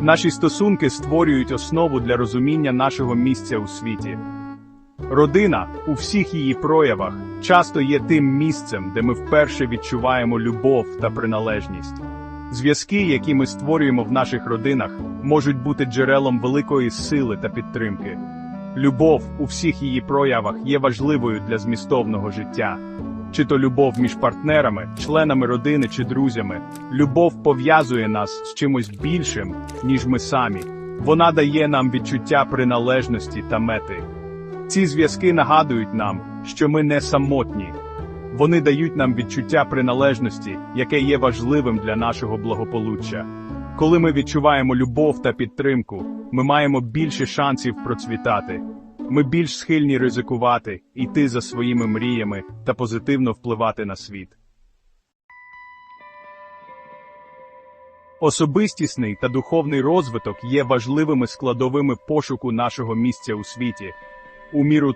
Наші стосунки створюють основу для розуміння нашого місця у світі. Родина у всіх її проявах часто є тим місцем, де ми вперше відчуваємо любов та приналежність. Зв'язки, які ми створюємо в наших родинах, можуть бути джерелом великої сили та підтримки. Любов у всіх її проявах є важливою для змістовного життя. Чи то любов між партнерами, членами родини чи друзями, любов пов'язує нас з чимось більшим, ніж ми самі. Вона дає нам відчуття приналежності та мети. Ці зв'язки нагадують нам, що ми не самотні. Вони дають нам відчуття приналежності, яке є важливим для нашого благополуччя. Коли ми відчуваємо любов та підтримку, ми маємо більше шансів процвітати. Ми більш схильні ризикувати, йти за своїми мріями та позитивно впливати на світ. Особистісний та духовний розвиток є важливими складовими пошуку нашого місця у світі. У міру